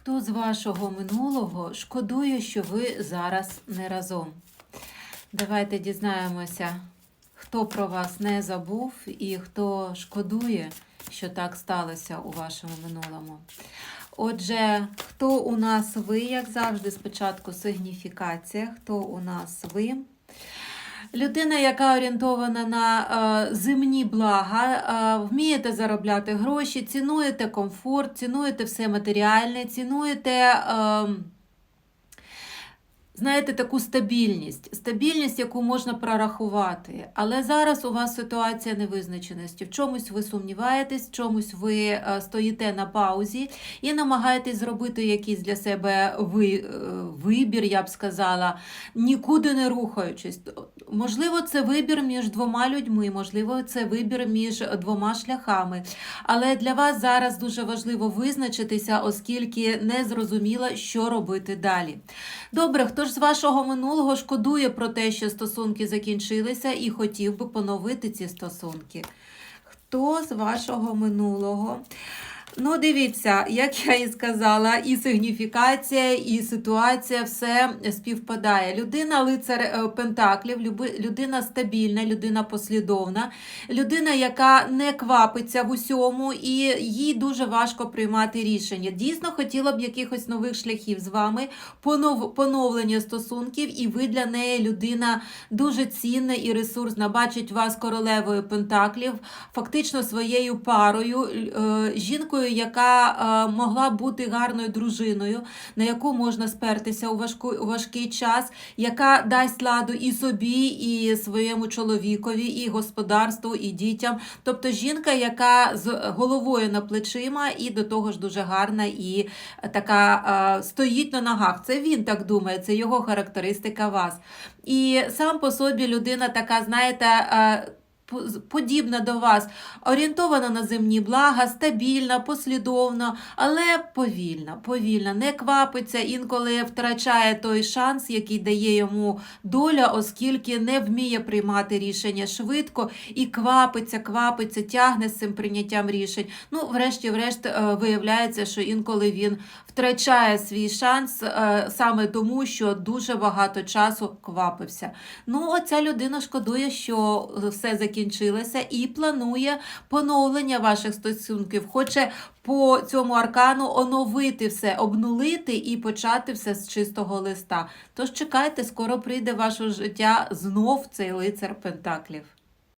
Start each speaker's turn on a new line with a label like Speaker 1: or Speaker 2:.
Speaker 1: Хто з вашого минулого шкодує, що ви зараз не разом? Давайте дізнаємося, хто про вас не забув і хто шкодує, що так сталося у вашому минулому. Отже, хто у нас ви, як завжди, спочатку сигніфікація, хто у нас ви? Людина, яка орієнтована на е, земні блага, е, вмієте заробляти гроші, цінуєте комфорт, цінуєте все матеріальне, цінуєте. Знаєте, таку стабільність, стабільність, яку можна прорахувати. Але зараз у вас ситуація невизначеності. В чомусь ви сумніваєтесь, в чомусь ви е, стоїте на паузі і намагаєтесь зробити якийсь для себе ви, е, вибір, я б сказала, нікуди не рухаючись. Можливо, це вибір між двома людьми, можливо, це вибір між двома шляхами. Але для вас зараз дуже важливо визначитися, оскільки не зрозуміло, що робити далі. Добре, хто ж з вашого минулого шкодує про те, що стосунки закінчилися, і хотів би поновити ці стосунки? Хто з вашого минулого? Ну, дивіться, як я і сказала, і сигніфікація, і ситуація все співпадає. Людина лицар е, Пентаклів, людина стабільна, людина послідовна, людина, яка не квапиться в усьому, і їй дуже важко приймати рішення. Дійсно, хотіла б якихось нових шляхів з вами, понов, поновлення стосунків, і ви для неї людина дуже цінна і ресурсна. Бачить вас королевою Пентаклів, фактично своєю парою, е, жінкою, яка е, могла бути гарною дружиною, на яку можна спертися у, важку, у важкий час, яка дасть ладу і собі, і своєму чоловікові, і господарству, і дітям. Тобто жінка, яка з головою на плечима, і до того ж дуже гарна і така е, стоїть на ногах. Це він так думає, це його характеристика вас. І сам по собі людина така, знаєте, е, подібна до вас, орієнтована на земні блага, стабільна, послідовна, але повільна, повільна, не квапиться, інколи втрачає той шанс, який дає йому доля, оскільки не вміє приймати рішення швидко і квапиться, квапиться, тягне з цим прийняттям рішень. Ну, врешті-врешт, е, виявляється, що інколи він втрачає свій шанс е, саме тому, що дуже багато часу квапився. Ну, оця людина шкодує, що все закінчилося, і планує поновлення ваших стосунків. Хоче по цьому аркану оновити все, обнулити і почати все з чистого листа. Тож чекайте, скоро прийде в ваше життя знов цей лицар Пентаклів.